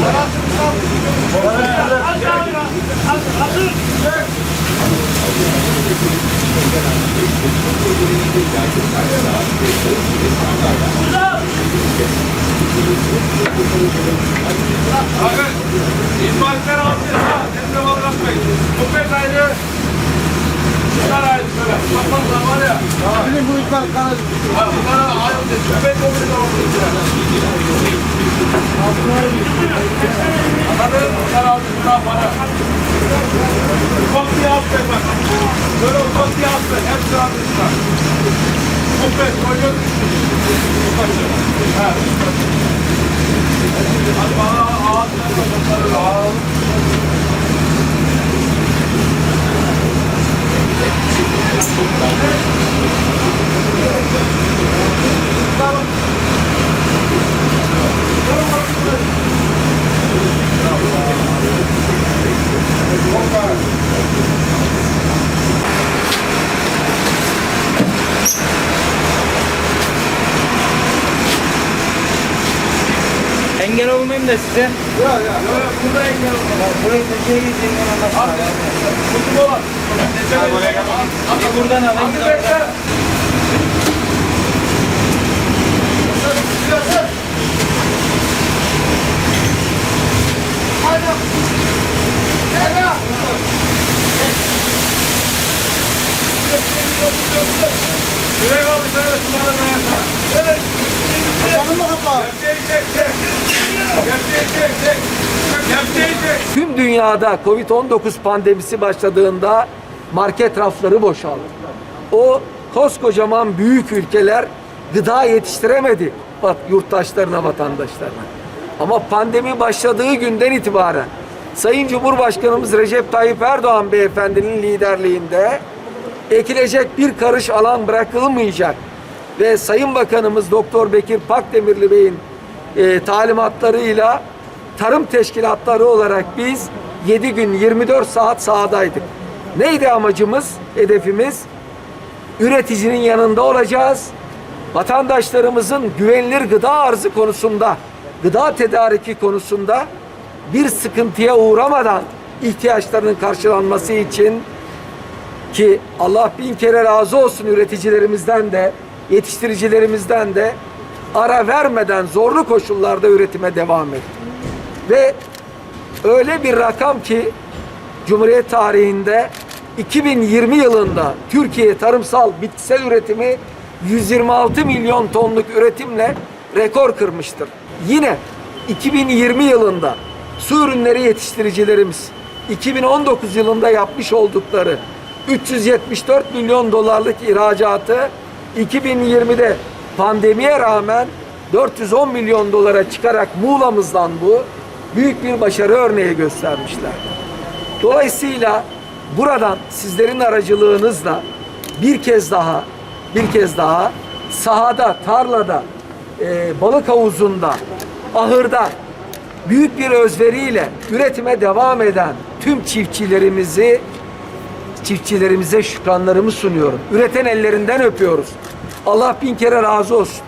Abi, İsmail'ler alsın ha. Kendine mal bırakmayın. Bu pek ayrı. Bunlar ayrı şöyle. Bak bak lan var ya. Bizim bu İsmail kanal. Bunlara ayrı. Bu pek o bir de orada. Altına ayrı aldı. Bunlar bana. Ufak bir affet bak. Böyle ufak bir affet. Hepsi aldı. bunlar. Köpek koyuyor. Ha. Hadi bana Engel olmayayım da size. Ya ya. Burada engel olma. Burayı köşeye gideyim ben Abi, kutu olan. Abi buradan alayım. Hadi bekle. Şuraya kaldı, şöyle şunlara dayansana. Evet. Canım mı? Gerçeği çek, çek. Çek. Tüm dünyada Covid-19 pandemisi başladığında market rafları boşaldı. O koskocaman büyük ülkeler gıda yetiştiremedi bak yurttaşlarına, vatandaşlarına. Ama pandemi başladığı günden itibaren Sayın Cumhurbaşkanımız Recep Tayyip Erdoğan beyefendinin liderliğinde ekilecek bir karış alan bırakılmayacak ve Sayın Bakanımız Doktor Bekir Pakdemirli Bey'in e, talimatlarıyla tarım teşkilatları olarak biz 7 gün 24 saat sahadaydık. Neydi amacımız, hedefimiz? Üreticinin yanında olacağız. Vatandaşlarımızın güvenilir gıda arzı konusunda, gıda tedariki konusunda bir sıkıntıya uğramadan ihtiyaçlarının karşılanması için ki Allah bin kere razı olsun üreticilerimizden de, yetiştiricilerimizden de ara vermeden zorlu koşullarda üretime devam etti. Ve öyle bir rakam ki Cumhuriyet tarihinde 2020 yılında Türkiye tarımsal bitkisel üretimi 126 milyon tonluk üretimle rekor kırmıştır. Yine 2020 yılında su ürünleri yetiştiricilerimiz 2019 yılında yapmış oldukları 374 milyon dolarlık ihracatı 2020'de pandemiye rağmen 410 milyon dolara çıkarak Muğla'mızdan bu büyük bir başarı örneği göstermişler. Dolayısıyla buradan sizlerin aracılığınızla bir kez daha bir kez daha sahada, tarlada, e, balık havuzunda, ahırda büyük bir özveriyle üretime devam eden tüm çiftçilerimizi çiftçilerimize şükranlarımı sunuyorum. Üreten ellerinden öpüyoruz. Allah bin kere razı olsun.